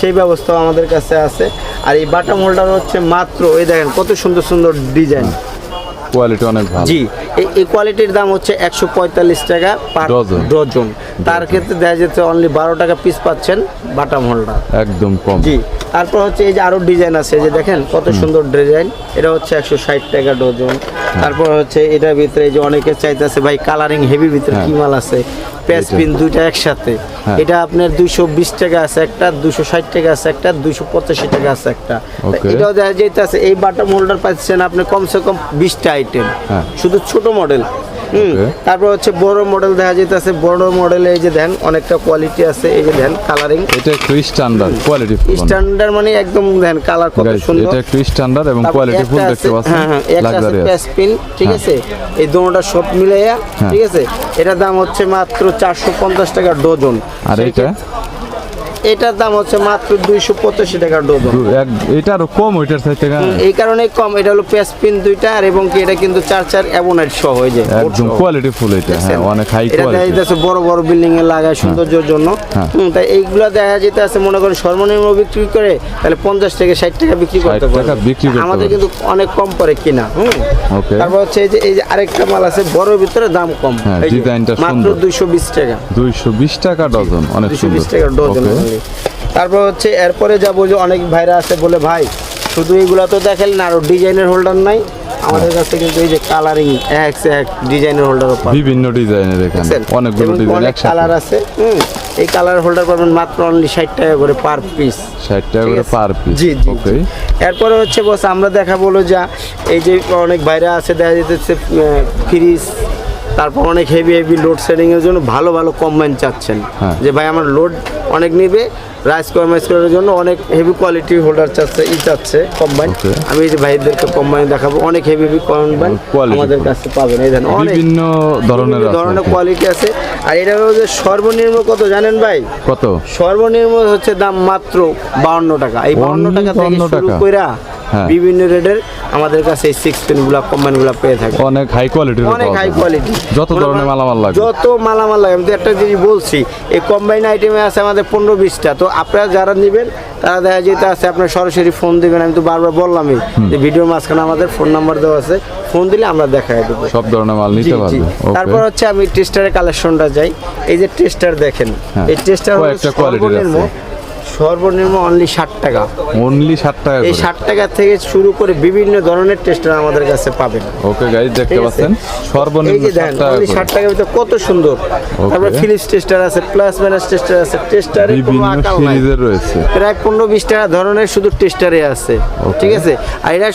[SPEAKER 4] সেই ব্যবস্থাও আমাদের কাছে আছে। আর এই বাটাম হোল্ডার হচ্ছে মাত্র এই দেখেন কত সুন্দর সুন্দর ডিজাইন
[SPEAKER 2] কোয়ালিটি অনেক ভালো।
[SPEAKER 4] জি এই এই কোয়ালিটির দাম হচ্ছে একশো পঁয়তাল্লিশ টাকা পার
[SPEAKER 2] ডজন।
[SPEAKER 4] ডজন। তার ক্ষেত্রে দেখা যেতে অনলি বারো টাকা পিস পাচ্ছেন বাটাম হোল্ডার।
[SPEAKER 2] একদম কম।
[SPEAKER 4] জি। তারপর হচ্ছে এই যে আরও ডিজাইন আছে এই যে দেখেন কত সুন্দর ডিজাইন এটা হচ্ছে একশো ষাট টাকা ডজন। তারপর হচ্ছে এটার ভিতরে যে অনেকে চাইতেছে ভাই কালারিং হেভি ভিতরে
[SPEAKER 2] হ্যাঁ।
[SPEAKER 4] কি মাল আছে? প্যাচ পিন দুইটা একসাথে।
[SPEAKER 2] হ্যাঁ।
[SPEAKER 4] এটা আপনার দুইশো বিশ টাকা আছে একটা দুইশো ষাট টাকা আছে একটা দুইশো পঁচাশি টাকা আছে একটা। এটাও দেখা যাইতেছে এই বাটাম হোল্ডার পাচ্ছেন আপনি কমসে কম বিশটা আইটেম
[SPEAKER 2] হ্যাঁ।
[SPEAKER 4] শুধু ছোট মডেল. তারপর হচ্ছে বড় মডেল দেখা যাইতেছে বড় মডেলে এই যে দেন অনেকটা কোয়ালিটি আছে এই যে দেন কালারিং
[SPEAKER 2] এটা একটু স্ট্যান্ডার্ড কোয়ালিটি
[SPEAKER 4] স্ট্যান্ডার্ড মানে একদম দেন কালার কত সুন্দর।
[SPEAKER 2] এটা একটু স্ট্যান্ডার্ড এবং কোয়ালিটি ফুল দেখতে পাচ্ছেন?
[SPEAKER 4] হ্যাঁ হ্যাঁ একটা আছে প্যাসপিন ঠিক
[SPEAKER 2] হ্যাঁ।
[SPEAKER 4] আছে? এই দোনোটা সব মিলাইয়া
[SPEAKER 2] হ্যাঁ।
[SPEAKER 4] ঠিক আছে? এটার দাম হচ্ছে মাত্র চারশো পঞ্চাশ টাকা ডজন।
[SPEAKER 2] আর এটা
[SPEAKER 4] এটার দাম হচ্ছে মাত্র দুইশো পঁচাশি টাকা ডজন
[SPEAKER 2] দু- এটা কম ওইটার সাইড থেকে
[SPEAKER 4] এই কারণে কম এটা হলো প্যাসপিন দুইটা আর এবং কি এটা কিন্তু চার চার অ্যাবোনাইট সহ হয়ে যায়
[SPEAKER 2] একদম কোয়ালিটি ফুল এটা হ্যাঁ অনেক হাই কোয়ালিটি
[SPEAKER 4] বড় বড় বিল্ডিং এ লাগায় সৌন্দর্যের জন্য।
[SPEAKER 2] হ্যাঁ।
[SPEAKER 4] তাই এইগুলো দেখা যেতে আছে মনে করেন সর্বনিম্ন বিক্রি করে তাহলে পঞ্চাশ থেকে ষাট টাকা বিক্রি করতে পারে আমাদের কিন্তু অনেক কম পরে কিনা হুম। তারপর হচ্ছে এই যে এই যে আরেকটা মাল আছে বড় ভিতরে দাম কম।
[SPEAKER 2] হ্যাঁ,
[SPEAKER 4] মাত্র দুইশো বিশ টাকা।
[SPEAKER 2] দুইশো বিশ টাকা ডজন অনেক
[SPEAKER 4] দুইশো
[SPEAKER 2] সুন্দর।
[SPEAKER 4] বিশ টাকা ডজন
[SPEAKER 2] Okay.
[SPEAKER 4] তারপর হচ্ছে এরপরে যে অনেক ভাইরা আছে বলে ভাই শুধু এইগুলা তো দেখেন না আরও ডিজাইনের হোল্ডার নাই আমাদের কাছে কিন্তু এই যে কালারিং এক এক ডিজাইনের হোল্ডার
[SPEAKER 2] বিভিন্ন ডিজাইনের এখানে? অনেকগুলো ডিজাইন
[SPEAKER 4] অনেক কালার আছে হুম এই কালার হোল্ডার পাবেন মাত্র অনলি ষাট টাকা করে পার পিস
[SPEAKER 2] ষাট টাকা করে পার পিস
[SPEAKER 4] জি জি
[SPEAKER 2] ওকে।
[SPEAKER 4] এরপরে হচ্ছে বস আমরা দেখা বলো যা এই যে অনেক বাইরে আছে দেখা যেতেছে ফ্রিজ তারপর অনেক হেভি হেভি লোড সেটিং এর জন্য ভালো ভালো কম্বাইন চাচ্ছেন
[SPEAKER 2] হ্যাঁ।
[SPEAKER 4] যে ভাই আমার লোড অনেক নিবে রাইস কমাইস করার জন্য অনেক হেভি কোয়ালিটি হোল্ডার চাচ্ছে ই চাচ্ছে কম্বাইন আমি এই যে ভাইদেরকে কম্বাইন দেখাবো অনেক হেভি হেভি কম্বাইন আমাদের কাছে পাবেন। এই অনেক
[SPEAKER 2] বিভিন্ন ধরনের
[SPEAKER 4] ধরনের কোয়ালিটি আছে। আর এটা যে সর্বনিম্ন কত জানেন ভাই?
[SPEAKER 2] কত?
[SPEAKER 4] সর্বনিম্ন হচ্ছে দাম মাত্র বাউন্ন টাকা। এই বাউন্ন টাকা থেকে শুরু? কইরা
[SPEAKER 2] হ্যাঁ।
[SPEAKER 4] বিভিন্ন রেটের আমাদের কাছে এই সিক্স পেনগুলা কম্বাইনগুলা পেয়ে থাকে
[SPEAKER 2] অনেক হাই কোয়ালিটির
[SPEAKER 4] অনেক হাই কোয়ালিটি
[SPEAKER 2] যত ধরনের মালামাল লাগে
[SPEAKER 4] যত মালামাল লাগে আমি তো একটা জিনিস বলছি এই কম্বাইন আইটেমে আছে আমাদের পনেরো বিশটা। তো আপনারা যারা নেবেন তারা দেখা যেতে আছে আপনার সরাসরি ফোন দেবেন। আমি তো বারবার বললামই যে ভিডিওর মাঝখানে আমাদের ফোন নাম্বার দেওয়া আছে। ফোন দিলে আমরা দেখাই দেবো।
[SPEAKER 2] সব ধরনের মাল নিতে পারব।
[SPEAKER 4] তারপর হচ্ছে আমি টেস্টারের কালেকশনটা যাই। এই যে টেস্টার দেখেন
[SPEAKER 2] হ্যাঁ।
[SPEAKER 4] এই টেস্টার
[SPEAKER 2] হচ্ছে
[SPEAKER 4] সর্বনিম্ন। সর্বনিম্ন অনলি ষাট টাকা।
[SPEAKER 2] অনলি ষাট টাকা
[SPEAKER 4] এই ষাট টাকা থেকে শুরু করে বিভিন্ন ধরনের টেস্টার আমাদের কাছে পাবেন।
[SPEAKER 2] ওকে গাইজ দেখতে পাচ্ছেন? সর্বনিম্ন
[SPEAKER 4] অনলি ষাট টাকার ভিতরে কত সুন্দর। তারপরে ফিলিপস টেস্টার আছে প্লাস মাইনাস টেস্টার আছে টেস্টারের কোনো
[SPEAKER 2] বিভিন্ন সিরিজের রয়েছে।
[SPEAKER 4] প্রায় পনেরো বিশ টাকা ধরনের শুধু টেস্টারে আছে. ঠিক আছে? আর এটা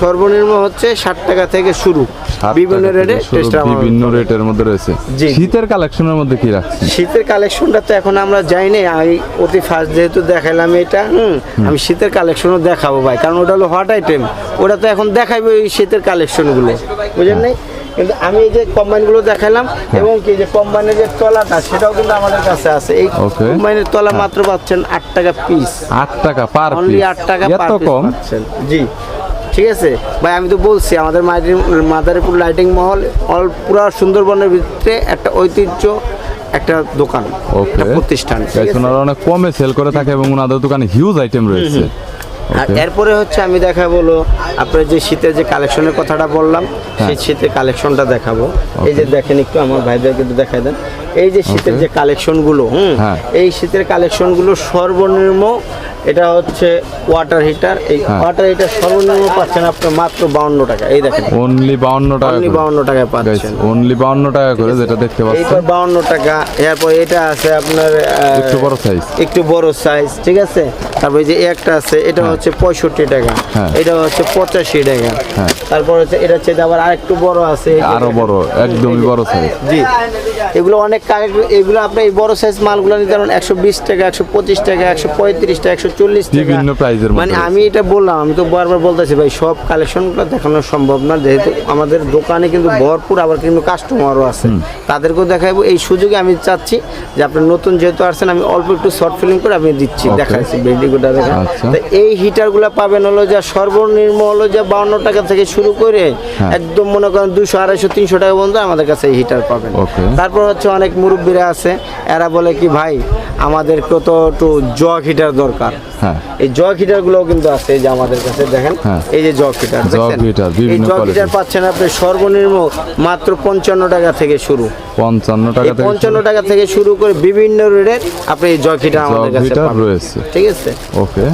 [SPEAKER 4] সর্বনিম্ন হচ্ছে ষাট টাকা থেকে শুরু। বিভিন্ন রেটে টেস্টার
[SPEAKER 2] বিভিন্ন রেটের মধ্যে রয়েছে। শীতের কালেকশনের মধ্যে কি রাখছেন?
[SPEAKER 4] শীতের কালেকশনটা তো এখন আমরা যাই নাই আমি অতি ফার্স্ট যেহেতু দেখাইলাম এটা হুম আমি শীতের কালেকশনও দেখাবো ভাই কারণ ওটা হলো হট আইটেম ওটা তো এখন দেখাইবে ওই শীতের কালেকশনগুলো বুঝলেন নাই? কিন্তু আমি এই যে কম্বাইনগুলো দেখালাম এবং কি যে কম্বাইনের যে তলাটা সেটাও কিন্তু আমাদের কাছে আছে। এই. কম্বাইনের তলা মাত্র পাচ্ছেন আট টাকা পিস
[SPEAKER 2] আট টাকা পার
[SPEAKER 4] অনলি আট টাকা পার পিস পাচ্ছেন। জি। ঠিক আছে? ভাই আমি তো বলছি আমাদের মাদারীপুর মাদারীপুর লাইটিং মহল অল পুরা সুন্দরবনের ভিতরে একটা ঐতিহ্য একটা দোকান একটা প্রতিষ্ঠান।
[SPEAKER 2] ওনারা অনেক কমে সেল করে থাকে এবং ওনাদের দোকানে হিউজ আইটেম রয়েছে।
[SPEAKER 4] আর এরপরে হচ্ছে আমি দেখাবো আপনার যে শীতের যে কালেকশনের কথাটা বললাম
[SPEAKER 2] হ্যাঁ।
[SPEAKER 4] সেই শীতের কালেকশনটা দেখাবো। এই যে দেখেন একটু আমার ভাইদেরকে একটু দেখাই দেন। এই যে শীতের যে কালেকশনগুলো হুম
[SPEAKER 2] হ্যাঁ।
[SPEAKER 4] এই শীতের কালেকশনগুলো সর্বনিম্ন এটা হচ্ছে ওয়াটার হিটার এই
[SPEAKER 2] হ্যাঁ।
[SPEAKER 4] ওয়াটার হিটার সর্বনিম্ন পাচ্ছেন আপনার মাত্র বাউন্ন টাকা। এই দেখেন।
[SPEAKER 2] অনলি বাউন্ন টাকা
[SPEAKER 4] অনলি বাউন্ন টাকায় পাচ্ছেন।
[SPEAKER 2] অনলি বাউন্ন টাকা করে যেটা দেখতে পাচ্ছেন।
[SPEAKER 4] বাউন্ন টাকা। এরপর এটা আছে আপনার
[SPEAKER 2] একটু বড় সাইজ
[SPEAKER 4] একটু বড় সাইজ ঠিক আছে? তারপর যে একটা আছে এটা হচ্ছে পঁয়ষট্টি টাকা।
[SPEAKER 2] হ্যাঁ।
[SPEAKER 4] এটা হচ্ছে পঁচাশি টাকা।
[SPEAKER 2] হ্যাঁ।
[SPEAKER 4] তারপর হচ্ছে এটা হচ্ছে আবার আরেকটু বড় আছে। আরও
[SPEAKER 2] বড় একদমই বড় সাইজ
[SPEAKER 4] জি। এগুলো অনেক কালেক্ট এগুলো আপনি এই বড় সাইজ মালগুলো নিতে পারেন। একশো বিশ টাকা একশো পঁচিশ টাকা একশো পঁয়ত্রিশ টাকা একশো চল্লিশ টাকা।
[SPEAKER 2] বিভিন্ন প্রাইজের
[SPEAKER 4] মানে আমি এটা বললাম আমি তো বারবার বলতেছি ভাই সব কালেকশনগুলো দেখানো সম্ভব না। যেহেতু আমাদের দোকানে কিন্তু ভরপুর আবার কিন্তু কাস্টমারও আছে। তাদেরকেও দেখাবো এই সুযোগে আমি চাচ্ছি যে আপনি নতুন যেহেতু আসছেন আমি অল্প একটু শর্ট ফিল্ম করে আমি দিচ্ছি. দেখাচ্ছি ভিডিওটা দেখেন।
[SPEAKER 2] আচ্ছা।
[SPEAKER 4] তো এই হিটারগুলো পাবেন হলো যে সর্বনিম্ন হলো যে বাউন্ন টাকা থেকে শুরু করে
[SPEAKER 2] হ্যাঁ।
[SPEAKER 4] একদম মনে করেন দুশো আড়াইশো তিনশো টাকা পর্যন্ত আমাদের কাছে এই হিটার পাবেন। তারপর হচ্ছে অনেক মুরব্বীরা আছে এরা বলে কি ভাই আমাদের কত একটু জগ হিটার দরকার।
[SPEAKER 2] হ্যাঁ।
[SPEAKER 4] এই জগ হিটার গুলোও কিন্তু আছে এই যে আমাদের কাছে দেখেন।
[SPEAKER 2] হ্যাঁ।
[SPEAKER 4] এই যে জগ হিটার
[SPEAKER 2] জগ হিটার,
[SPEAKER 4] এই
[SPEAKER 2] বিভিন্ন
[SPEAKER 4] জগ হিটার পাচ্ছেন আপনি সর্বনিম্ন মাত্র পঞ্চান্ন টাকা থেকে শুরু।
[SPEAKER 2] পঞ্চান্ন টাকা থেকে
[SPEAKER 4] পঞ্চান্ন টাকা থেকে শুরু করে বিভিন্ন রেটের আপনি এই জগ হিটার আমাদের কাছে পাবেন।
[SPEAKER 2] রয়েছে।
[SPEAKER 4] ঠিক আছে?
[SPEAKER 2] ওকে।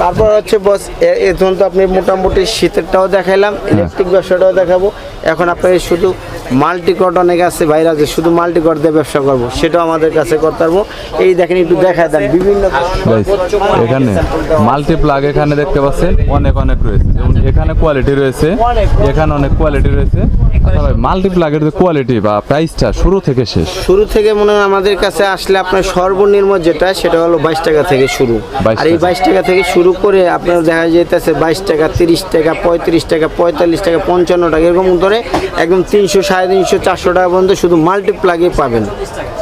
[SPEAKER 4] তারপর হচ্ছে বস এখন তো আপনি মোটামুটি শীতেরটাও দেখাইলাম
[SPEAKER 2] হ্যাঁ।
[SPEAKER 4] ইলেকট্রিক ব্যবসাটাও দেখাবো। এখন আপনার শুধু মাল্টি কট অনেক আছে বাইরে আছে শুধু মাল্টি কট দিয়ে ব্যবসা করব সেটাও আমাদের কাছে করতে পারব। এই দেখেন একটু দেখায় দেন বিভিন্ন
[SPEAKER 2] এখানে মাল্টি প্লাগ এখানে দেখতে পাচ্ছেন অনেক অনেক রয়েছে। যেমন এখানে কোয়ালিটি রয়েছে এখানে অনেক কোয়ালিটি রয়েছে। আচ্ছা ভাই মাল্টি প্লাগের যে কোয়ালিটি বা প্রাইসটা শুরু থেকে শেষ?
[SPEAKER 4] শুরু থেকে মনে হয় আমাদের কাছে আসলে আপনার সর্বনিম্ন যেটা সেটা হলো বাইশ টাকা থেকে শুরু।
[SPEAKER 2] 22
[SPEAKER 4] আর এই বাইশ টাকা থেকে শুরু করে আপনার দেখা যাইতেছে বাইশ টাকা তিরিশ টাকা পঁয়ত্রিশ টাকা পঁয়তাল্লিশ টাকা পঞ্চান্ন টাকা এরকম ধরে একদম তিনশো সাড়ে তিনশো চারশো টাকা পর্যন্ত শুধু মাল্টিপ্লাগে পাবেন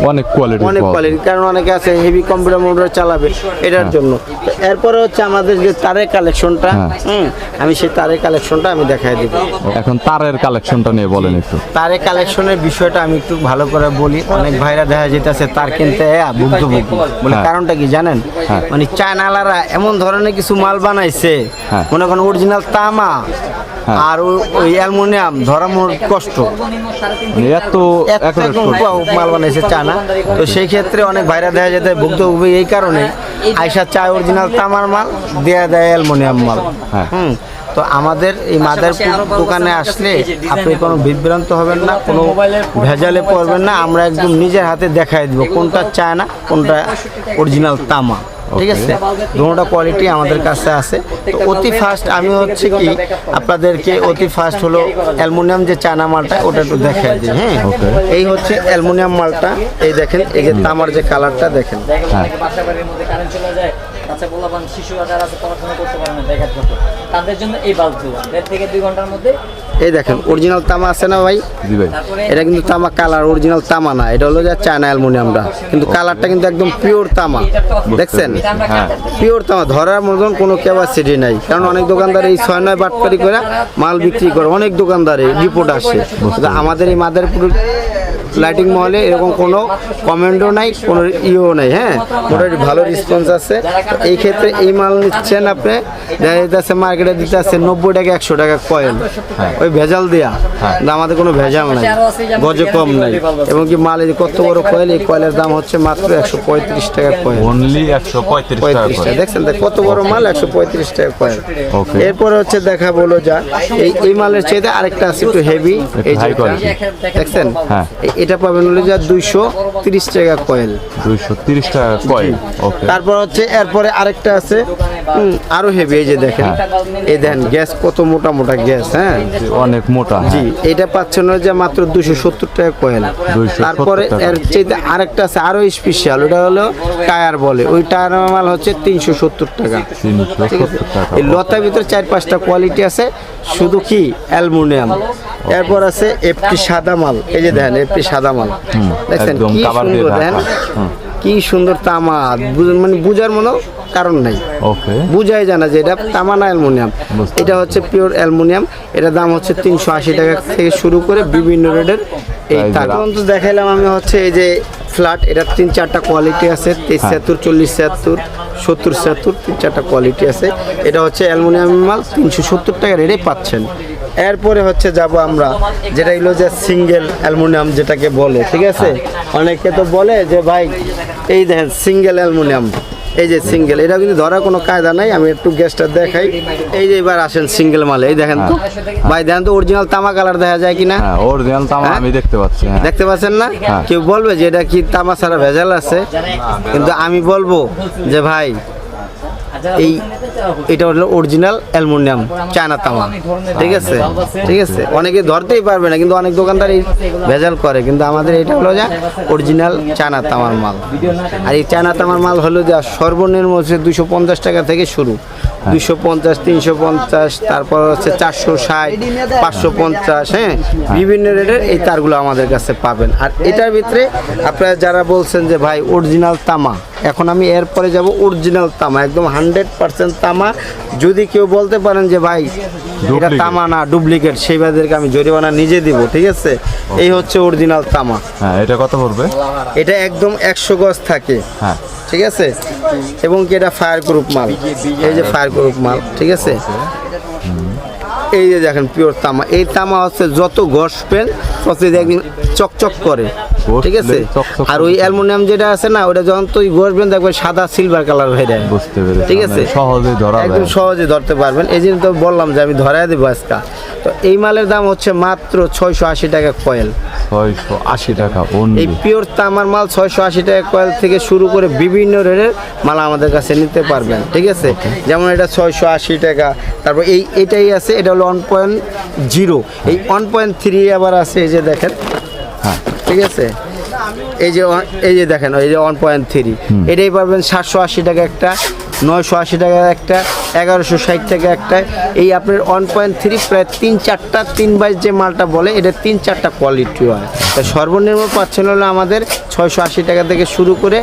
[SPEAKER 2] অনেক কোয়ালিটি
[SPEAKER 4] অনেক কোয়ালিটি কারণ অনেকে আছে হেভি কম্পিউটার মোটর চালাবে এটার জন্য এরপরে হচ্ছে আমাদের যে তারের কালেকশনটা
[SPEAKER 2] হ্যাঁ।
[SPEAKER 4] হুম আমি সেই তারের কালেকশনটা আমি দেখাই দিব
[SPEAKER 2] এখন তারের কালেকশনটা নিয়ে বলেন একটু
[SPEAKER 4] তারে কালেকশনের বিষয়টা আমি একটু ভালো করে বলি অনেক ভাইরা দেখা যেতেছে তার কিনতে ভুক্তভোগী বলে
[SPEAKER 2] হ্যাঁ।
[SPEAKER 4] কারণটা কি জানেন
[SPEAKER 2] হ্যাঁ।
[SPEAKER 4] মানে চায়নালারা এমন ধরনের কিছু মাল বানাইছে
[SPEAKER 2] হ্যাঁ।
[SPEAKER 4] মনে করেন অরিজিনাল তামা
[SPEAKER 2] হ্যাঁ।
[SPEAKER 4] আর ওই- অ্যালুমিনিয়াম ধরা মোর কষ্ট।
[SPEAKER 2] মানে এত
[SPEAKER 4] মাল বানাইছে চায়না। তো সেই ক্ষেত্রে অনেক ভাইরা দেখা যেতে ভুক্তভোগী এই কারণে আইসা চায় অরিজিনাল তামার মাল দেয়া দেয় অ্যালুমিনিয়াম মাল।
[SPEAKER 2] হ্যাঁ।
[SPEAKER 4] হুম। তো আমাদের এই মাদারপুর দোকানে আসলে আপনি কোনো বিভ্রান্ত হবেন না কোনো ভেজালে পড়বেন না। আমরা একদম নিজের হাতে দেখাই দিব কোনটা চায় না কোনটা অরিজিনাল তামা। ঠিক আছে? দুটোটা কোয়ালিটি আমাদের কাছে আছে। তো অতি ফাস্ট আমি হচ্ছে কি আপনাদেরকে অতি ফাস্ট হলো অ্যালমোনিয়াম যে চানা মালটা ওটা একটু দেখে দিই হ্যাঁ? এই হচ্ছে অ্যালমোনিয়াম মালটা এই দেখেন এই যে তামার যে কালারটা দেখেন।
[SPEAKER 2] হ্যাঁ।
[SPEAKER 1] বাসা বাড়ির মধ্যে কারেন্ট চলে যায়। বাচ্চা পোলাপান শিশু যারা আছে পড়াশোনা করতে পারে না দেখার জন্য। তাদের জন্য এই বাল্বগুলো দেড় থেকে দুই ঘণ্টার মধ্যে
[SPEAKER 4] এই দেখেন অরিজিনাল তামা আছে না ভাই?
[SPEAKER 2] জি ভাই।
[SPEAKER 1] তারপরে
[SPEAKER 4] এটা কিন্তু তামা কালার অরিজিনাল তামা না। এটা হলো যে চায়না অ্যালুমিনিয়ামটা কিন্তু কালারটা কিন্তু একদম পিওর তামা। দেখছেন?
[SPEAKER 2] হ্যাঁ।
[SPEAKER 4] পিওর তামা ধরার মতন কোনো ক্যাপাসিটি নাই। কারণ অনেক দোকানদার এই ছয় নয় বাটপারি করে মাল বিক্রি করে। অনেক দোকানদারে রিপোর্ট আসে। কিন্তু আমাদের এই মাদারপুর লাইটিং মহলে এরকম কোনো কমেন্টও নাই কোনো ইও নাই হ্যাঁ? মোটামুটি ভালো রেসপন্স আছে। এই ক্ষেত্রে এই মাল নিচ্ছেন আপনি দেখা যাচ্ছে মার্কেটে দিতে আছে নব্বই টাকা একশো টাকা কয়েল ওই ভেজাল দেয়া। কিন্তু আমাদের কোনো ভেজাল নাই গজে কম নাই। এবং কি মাল এই কত বড় কয়েল এই কয়েলের দাম হচ্ছে মাত্র একশো পঁয়ত্রিশ টাকা কয়েল
[SPEAKER 2] অনলি একশো পঁয়ত্রিশ টাকা
[SPEAKER 4] দেখছেন দেখ কত বড় মাল একশো পঁয়ত্রিশ টাকা কয়েল এরপরে হচ্ছে দেখা বলো যা এই এই মালের চাইতে আরেকটা আছে একটু হেভি এই। দেখছেন?
[SPEAKER 2] হ্যাঁ।
[SPEAKER 4] এটা পাবেন হলো যা দুইশো তিরিশ টাকা কয়েল।
[SPEAKER 2] দুইশো তিরিশ টাকা কয়েল ওকে
[SPEAKER 4] তারপর হচ্ছে এরপরে আরেকটা আছে আরও হেভি এই যে দেখেন। এই দেখেন গ্যাস কত মোটা মোটা গ্যাস হ্যাঁ?
[SPEAKER 2] অনেক মোটা
[SPEAKER 4] জি
[SPEAKER 2] হ্যাঁ।
[SPEAKER 4] এটা পাচ্ছেন যে মাত্র দুশো সত্তর টাকা কয়েল তারপরে এর চাইতে আরেকটা আছে আরও স্পেশাল ওটা হলো টায়ার বলে। ওই টায়ার মাল হচ্ছে তিনশো সত্তর টাকা। এই লতার ভিতরে চার পাঁচটা কোয়ালিটি আছে শুধু কি? অ্যালুমিনিয়াম। এরপর আছে এফটি সাদা মাল। এই যে দেখেন এফটি সাদা মাল। দেখছেন কি সুন্দর দেখেন? কি সুন্দর তামা মানে বুঝার মতো কারণ নাই।
[SPEAKER 2] ওকে।
[SPEAKER 4] বুঝাই জানা যে এটা তামা না অ্যালুমিনিয়াম এটা হচ্ছে পিওর অ্যালুমিনিয়াম। এটার দাম হচ্ছে তিনশো আশি টাকা থেকে শুরু করে বিভিন্ন রেটের এই
[SPEAKER 2] Price এর
[SPEAKER 4] তো দেখাইলাম আমি হচ্ছে এই যে ফ্ল্যাট এটার তিন চারটা কোয়ালিটি আছে তেইশ
[SPEAKER 2] হ্যাঁ।
[SPEAKER 4] ছিয়াত্তর চল্লিশ ছিয়াত্তর সত্তর ছিয়াত্তর তিন চারটা কোয়ালিটি আছে। এটা হচ্ছে অ্যালুমিনিয়াম মাল তিনশো সত্তর টাকা রেটে পাচ্ছেন। এরপরে হচ্ছে যাব আমরা যেটা হলো যে সিঙ্গেল অ্যালুমিনিয়াম যেটাকে বলে ঠিক আছে? অনেকে তো বলে যে ভাই এই দেখেন সিঙ্গেল অ্যালুমিনিয়াম। এই যে সিঙ্গেল এটা কিন্তু ধরার কোনো কায়দা নাই আমি একটু গ্যাসটা দেখাই। এই যে এবার আসেন সিঙ্গেল মালে এই দেখেন তো। ভাই দেখেন তো অরিজিনাল তামা কালার দেখা যায় কিনা?
[SPEAKER 2] হ্যাঁ অরিজিনাল তামা
[SPEAKER 4] হ্যাঁ?
[SPEAKER 2] আমি দেখতে পাচ্ছি হ্যাঁ।
[SPEAKER 4] দেখতে পাচ্ছেন না?
[SPEAKER 2] হ্যাঁ।
[SPEAKER 4] কেউ বলবে যে এটা কি তামা ছাড়া ভেজাল আছে? কিন্তু আমি বলব যে ভাই এই এটা হলো অরিজিনাল অ্যালুমিনিয়াম চায়না তামা। ঠিক আছে? ঠিক আছে? অনেকে ধরতেই পারবে না কিন্তু অনেক দোকানদার এই ভেজাল করে। কিন্তু আমাদের এটা হলো যা অরিজিনাল চায়না তামার মাল। আর এই চায়না তামার মাল হলো যা সর্বনিম্ন হচ্ছে দুশো পঞ্চাশ টাকা থেকে শুরু। দুশো পঞ্চাশ তিনশো পঞ্চাশ তারপর হচ্ছে চারশো ষাট পাঁচশো পঞ্চাশ হ্যাঁ? বিভিন্ন রেটের এই তারগুলো আমাদের কাছে পাবেন। আর এটার ভিতরে আপনারা যারা বলছেন যে ভাই অরিজিনাল তামা। এখন আমি এরপরে যাব অরিজিনাল তামা একদম হান্ড্রেড পার্সেন্ট তামা যদি কেউ বলতে পারেন যে ভাই এটা তামা না ডুপ্লিকেট সেই বাদেরকে আমি জরিমানা নিজে দিব ঠিক আছে? এই হচ্ছে অরিজিনাল তামা।
[SPEAKER 2] হ্যাঁ এটা কত পড়বে?
[SPEAKER 4] এটা একদম একশো গজ থাকে।
[SPEAKER 2] হ্যাঁ।
[SPEAKER 4] ঠিক আছে? এবং কি এটা ফায়ার গ্রুপ মাল? এই যে ফায়ার গ্রুপ মাল ঠিক আছে? এই যে দেখেন পিওর তামা। এই তামা হচ্ছে যত ঘষবেন তত একদিন চকচক করে ঠিক আছে? আর ওই। অ্যালুমিনিয়াম যেটা আছে না ওটা যখন তুই ঘষবেন দেখবেন সাদা সিলভার কালার হয়ে যায়।
[SPEAKER 2] বুঝতে পেরেছি
[SPEAKER 4] ঠিক আছে?
[SPEAKER 2] সহজে ধরা
[SPEAKER 4] একদম সহজে ধরতে পারবেন। এই জন্য তো বললাম যে আমি ধরাই দেবো আজকে। তো এই মালের দাম হচ্ছে মাত্র ছয়শো আশি টাকা কয়েল
[SPEAKER 2] ছয়শো আশি টাকা
[SPEAKER 4] এই পিওর তামার মাল ছয়শো আশি টাকা কয়েল থেকে শুরু করে বিভিন্ন রেটের মাল আমাদের কাছে নিতে পারবেন ঠিক আছে? যেমন এটা ছয়শো আশি টাকা তারপর এই এটাই আছে এটা হলো ওয়ান পয়েন্ট জিরো এই ওয়ান পয়েন্ট থ্রি আবার আছে এই যে দেখেন
[SPEAKER 2] হ্যাঁ।
[SPEAKER 4] ঠিক আছে? এই যে এই যে দেখেন এই যে ওয়ান পয়েন্ট থ্রি এটাই পাবেন সাতশো আশি টাকা একটা নয়শো আশি টাকা একটা এগারোশো ষাট টাকা একটা। এই আপনার ওয়ান পয়েন্ট থ্রি প্রায় তিন চারটা তিন বাইশ যে মালটা বলে এটা তিন চারটা কোয়ালিটি হয়। তা সর্বনিম্ন পাচ্ছেন হলো আমাদের ছয়শো আশি টাকা থেকে শুরু করে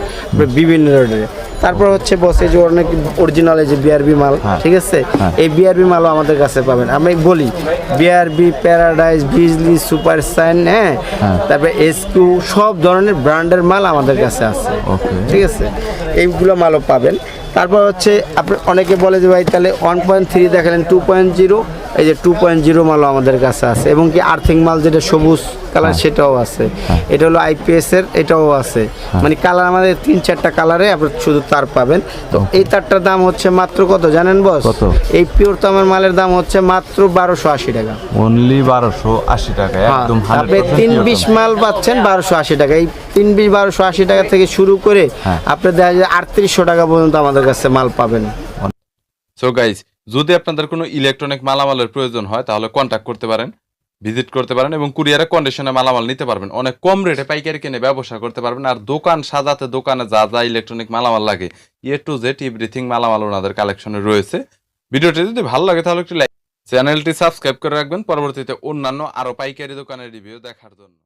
[SPEAKER 4] বিভিন্ন রেটে তারপর হচ্ছে বসে যে অনেক অরিজিনাল এই যে বিআরবি মাল
[SPEAKER 2] হ্যাঁ।
[SPEAKER 4] ঠিক আছে
[SPEAKER 2] হ্যাঁ।
[SPEAKER 4] এই বিআরবি মালও আমাদের কাছে পাবেন আমি বলি BRB paradise Bijli super shine হ্যাঁ। তারপরে এসকিউ সব ধরনের ব্র্যান্ডের মাল আমাদের কাছে আছে. ঠিক আছে এইগুলো মালও পাবেন তারপর হচ্ছে আপনি অনেকে বলে যে ভাই তাহলে ওয়ান পয়েন্ট থ্রি দেখালেন টু পয়েন্ট জিরো এই যে টু পয়েন্ট জিরো মালও আমাদের কাছে আছে এবং কি আর্থিং মাল যেটা সবুজ কালার সেটাও আছে। এটা হলো আইপিএস এর এটাও আছে। মানে কালার আমাদের তিন চারটা কালারে আপনি শুধু তার পাবেন। তো এই তারটার দাম হচ্ছে মাত্র কত জানেন বস?
[SPEAKER 2] কত?
[SPEAKER 4] এই পিওর তামার মালের দাম হচ্ছে মাত্র বারোশো আশি টাকা।
[SPEAKER 2] অনলি বারোশো আশি টাকা একদম
[SPEAKER 4] হ্যাঁ, আপনি তিন বিশ মাল পাচ্ছেন বারোশো আশি টাকা। এই তিন বিশ বারোশো আশি টাকা থেকে শুরু করে
[SPEAKER 2] হ্যাঁ।
[SPEAKER 4] আপনি দেখা যায় আটত্রিশশো টাকা পর্যন্ত আমাদের কাছে মাল পাবেন।
[SPEAKER 3] সো গাইজ যদি আপনাদের কোনো ইলেকট্রনিক মালামালের প্রয়োজন হয়, তাহলে কন্ট্যাক্ট করতে পারেন ভিজিট করতে পারেন এবং কুরিয়ারে কন্ডিশনে মালামাল নিতে পারবেন। অনেক কম রেটে পাইকারি কিনে ব্যবসা করতে পারবেন আর দোকান সাজাতে দোকানে যা যা ইলেকট্রনিক মালামাল লাগে এ টু জেড এভরিথিং মালামাল ওনাদের কালেকশনে রয়েছে। ভিডিওটি যদি ভালো লাগে, তাহলে একটু লাইক চ্যানেলটি সাবস্ক্রাইব করে রাখবেন। পরবর্তীতে অন্যান্য আরও পাইকারি দোকানের রিভিউ দেখার জন্য।